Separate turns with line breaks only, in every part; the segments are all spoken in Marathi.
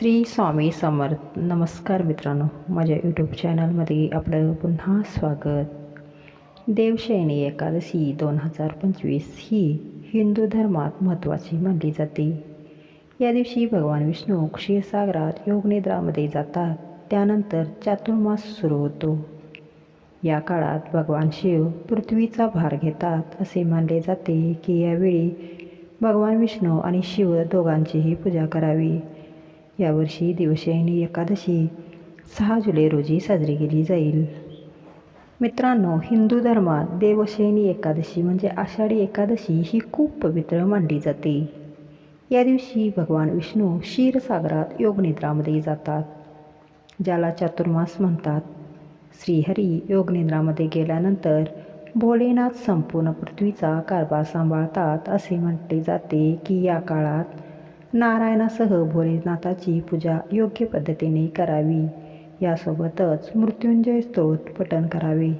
श्री स्वामी समर्थ. नमस्कार मित्रांनो माझ्या यूट्यूब चॅनलमध्ये आपलं पुन्हा स्वागत. देवशयनी एकादशी दोन हजार पंचवीस ही हिंदू धर्मात महत्त्वाची मानली जाते. या दिवशी भगवान विष्णू क्षीरसागरात योगनिद्रामध्ये जातात त्यानंतर चातुर्मास सुरू होतो. या काळात भगवान शिव पृथ्वीचा भार घेतात असे मानले जाते की यावेळी भगवान विष्णू आणि शिव दोघांचीही पूजा करावी. यावर्षी दिवशयनी एकादशी सहा जुलै रोजी साजरी केली जाईल. मित्रांनो हिंदू धर्मात देवशयनी एकादशी म्हणजे आषाढी एकादशी ही खूप पवित्र मानली जाते. या दिवशी भगवान विष्णू क्षीरसागरात योगनिद्रामध्ये जातात ज्याला चातुर्मास म्हणतात. श्रीहरी योगनिद्रामध्ये गेल्यानंतर भोलेनाथ संपूर्ण पृथ्वीचा कारभार सांभाळतात असे म्हटले जाते की या काळात नारायणासह भोलेनाथाची पूजा योग्य पद्धतीने करावी. यासोबतच मृत्युंजय स्तोत पठण करावे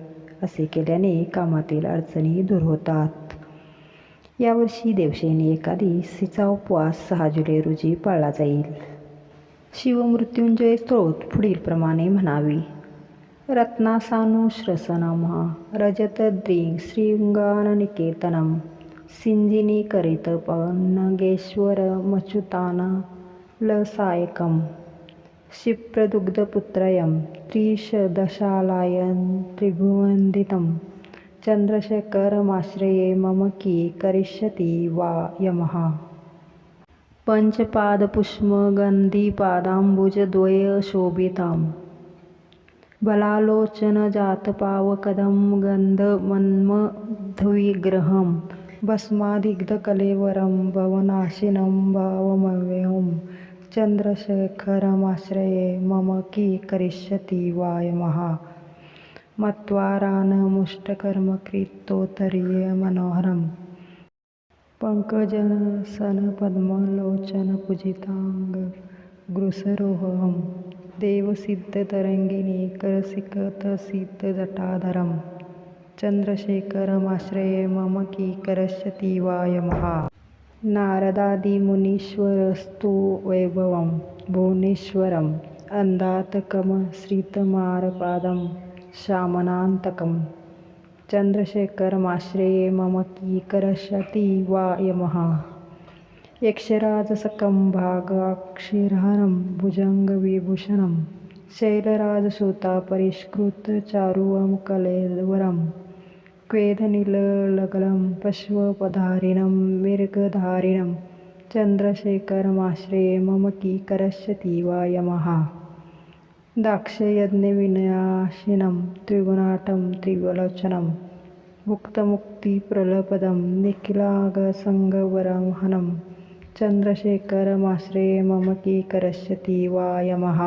असे केल्याने कामातील अडचणी दूर होतात. यावर्षी देवसेने एकादशीचा उपवास सहा जुलै रोजी पाळला जाईल. शिवमृत्युंजय स्तोत पुढीलप्रमाणे म्हणावे. रत्नासानुश्रसनमः रजतद्रिंग श्रींगाननिकेतनं सिञ्जिनीकरितपन्नगेश्वरमच्युतानलसायकं क्षिप्रदुग्धपुत्रयं त्रिशदशालायन्त्रिभुवन्दितं चन्द्रशेखरमाश्रये मम कि करिष्यति वा यमः। पञ्चपादपुष्पगन्धिपादाम्बुजद्वयशोभितां बलालोचनजातपावकदं गन्धमन्मध्वविग्रहं भस्मादिग्धकलेवरं भवनाशिनं भावमव्ययं चन्द्रशेखरमाश्रये मम की करिष्यति वायमः। यमः पङ्कजनसनपद्मलोचनपूजिताङ्गगृसरोहं देवसिद्धतरङ्गिणी करसिकतसिद्धजटाधरं चन्द्रशेखरमाश्रये मम कीकरष्यति वा यमः नारदादिमुनीश्वरस्तु वैभवं भुवनेश्वरम् अन्धातकमश्रितमारपादं श्यामनान्तकं चन्द्रशेखरमाश्रये मम कीकरष्यति वा यमः यक्षराजसकं भागाक्षिरहरं भुजङ्गविभूषणं शैलराजसूतापरिष्कृतचारुवं क्वेदनिललगलं पश्वपधारिणं मृगधारिणं चन्द्रशेखरमाश्रये मम की करष्यति वा यमः। दाक्षयज्ञविनाशिनं त्रिगुणाटं त्रिवलोचनं मुक्तमुक्तिप्रलपदं निखिलागसङ्गवरहनं चन्द्रशेखरमाश्रये मम की करष्यति वा यमः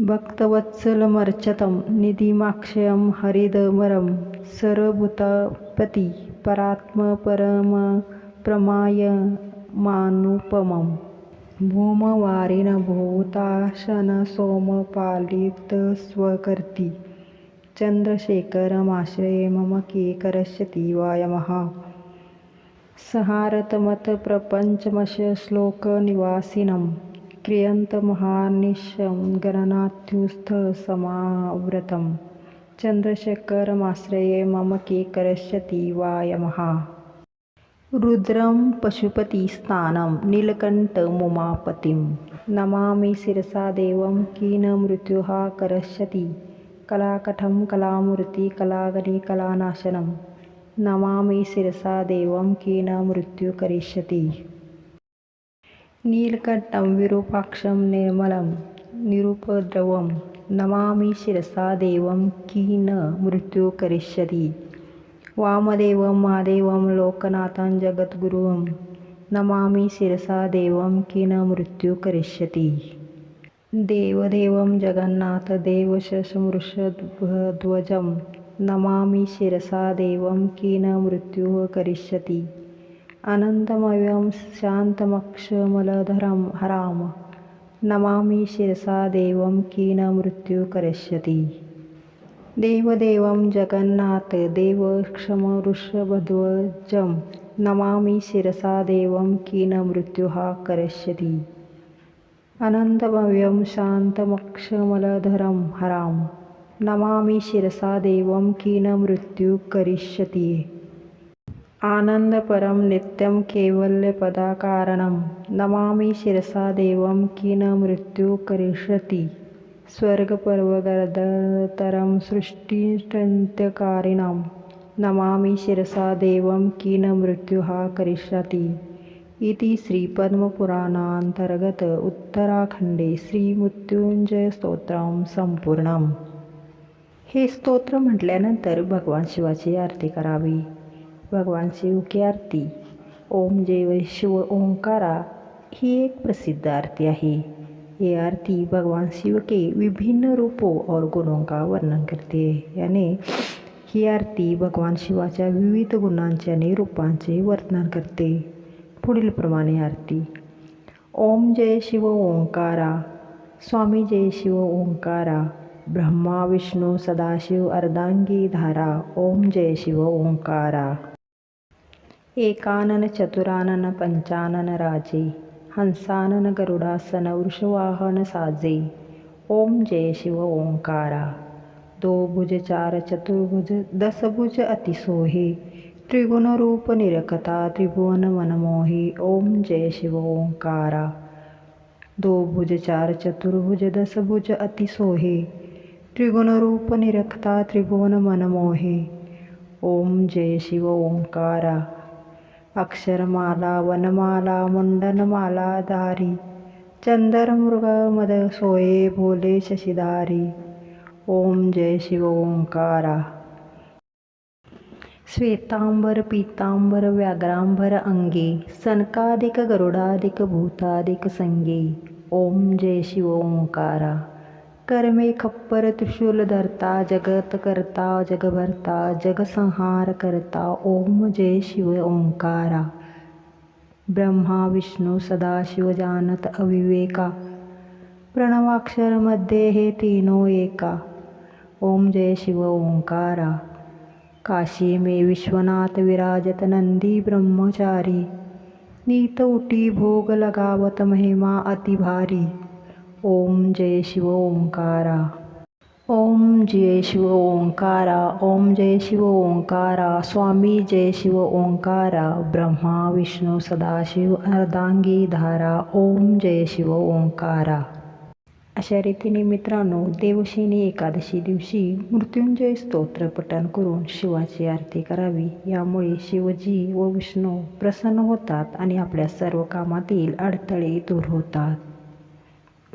भक्तवत्सलमर्चतं निधिमाक्षयं हरिदमरं सर्वभूतपति परात्मपरमप्रमायमानुपमं। भूमवारिणभूताशनसोमपालितस्वकर्ति चन्द्रशेखरमाश्रये मम की करष्यति वा यमः। सहारतमतप्रपञ्चमशश्लोकनिवासिनं क्रियन्तमहानिशं गणनाथ्युस्थसमावृतं चन्द्रशेखरमाश्रये मम की करष्यति वा यमः? रुद्रं पशुपतिस्थानं नीलकण्ठमुमापतिं। नमामि शिरसा देवं कीनमृत्युः करष्यति कलाकठं कलामूर्तिकलागणिकलानाशनं नमामि शिरसा देवं कीनमृत्यु करिष्यति नीलकण्ठं विरूपाक्षं निर्मलं निरुपद्रवं नमामि शिरसा देवं कीन मृत्यु करिष्यति। वामदेवं महादेवं लोकनाथं जगद्गुरुं नमामि शिरसा देवं कीन मृत्यु करिष्यति। देवदेवं जगन्नाथदेवशशमृषध्वजं नमामि शिरसा देवं कीन मृत्युः करिष्यति। अनन्तमयं शान्तमक्षमलधरं हराम। नमामि शिरसा देवं कीन मृत्यु करिष्यति। देवदेवं जगन्नाथदेवक्षमवृषभध्वजं नमामि शिरसा देवं कीन मृत्युः करिष्यति। अनन्तभव्यं शान्तमक्षमलधरं हरां नमामि शिरसा देवं कीनमृत्युः करिष्यति आनन्दपरं नित्यं कैवल्यपदाकारणं नमामि शिरसा देवं कीनमृत्युः करिष्यति स्वर्गपर्वगर्दतरं सृष्टिस्थित्यकारिणां नमामि शिरसा देवं कीनमृत्युः करिष्यति इति श्रीपद्मपुराणान्तर्गत उत्तराखंडे श्रीमृत्युञ्जयस्तोत्रं संपूर्णम् हे स्तोत्र म्हटल्यानंतर भगवान शिवाची आरती करावी। भगवान शिव की आरती. ओम जय शिव, ओंकारा ही एक प्रसिद्ध आरती है ये आरती भगवान शिव के विभिन्न रूपों और गुणों का वर्णन करती है. यानी ही आरती भगवान शिवाच्या विविध गुणांचे रूपांचे वर्णन करते. पुढील प्रमाणे आरती. ओम जय शिव, ओंकारा. स्वामी जय शिव, ओंकारा. ब्रह्मा, विष्णू, सदाशिव, अर्धांगी धारा. ओम जय शिव, ओंकारा. एकानन चतुरानन पंचानन राजे हंसानन गरुडासन वृषवाहन साजे। ओम जय शिव ओंकारा। दो भुज चार चतुर्भुज दसभुज अतिसोहे त्रिगुणरूप निरकता त्रिभुवन मनमोही ओम जय शिव ओंकारा। दो भुज चार चतुर्भुज दसभुज अतिसोहे त्रिगुणरूप निरखता त्रिभुवन मनमोहे ओम जय शिव ओंकारा। अक्षरमाला वनमाला मुंडनमाला दारी चंदरमृग मद सोये भोले शशिदारी ओम जय शिव ओंकारा. श्वेतांबर पीतांबर व्याघ्रांबर अंगे सनकादिक गरुडादिक भूतादिक संगे. ओम जय शिव ओंकारा. कर्मे खप्पर त्रिशूल धरता, जगत करता, जगभरता जगसंहार करता, ओम जय शिव ओंकारा। ब्रह्मा, विष्णू, सदाशिव, जानत, अविवेका। प्रणवाक्षरमध्ये हे तीनो एका। ओम जय शिव ओंकारा। काशी में विश्वनाथ विराजत, नंदी ब्रह्मचारी। नीत उटी भोग लगावत, महिमा अति भारी। ओम जय शिव ओंकारा. ओम जय शिव ओंकारा ओम जय शिव ओंकारा स्वामी जय शिव ओंकारा ब्रह्मा विष्णू सदाशिव अर्धांगी धारा ओम जय शिव ओंकारा. अशा रीतीने मित्रांनो देवशिनी एकादशी दिवशी मृत्युंजय स्तोत्र पठण करून शिवाची आरती करावी. यामुळे शिवजी व विष्णू प्रसन्न होतात आणि आपल्या सर्व कामातील अडथळे दूर होतात.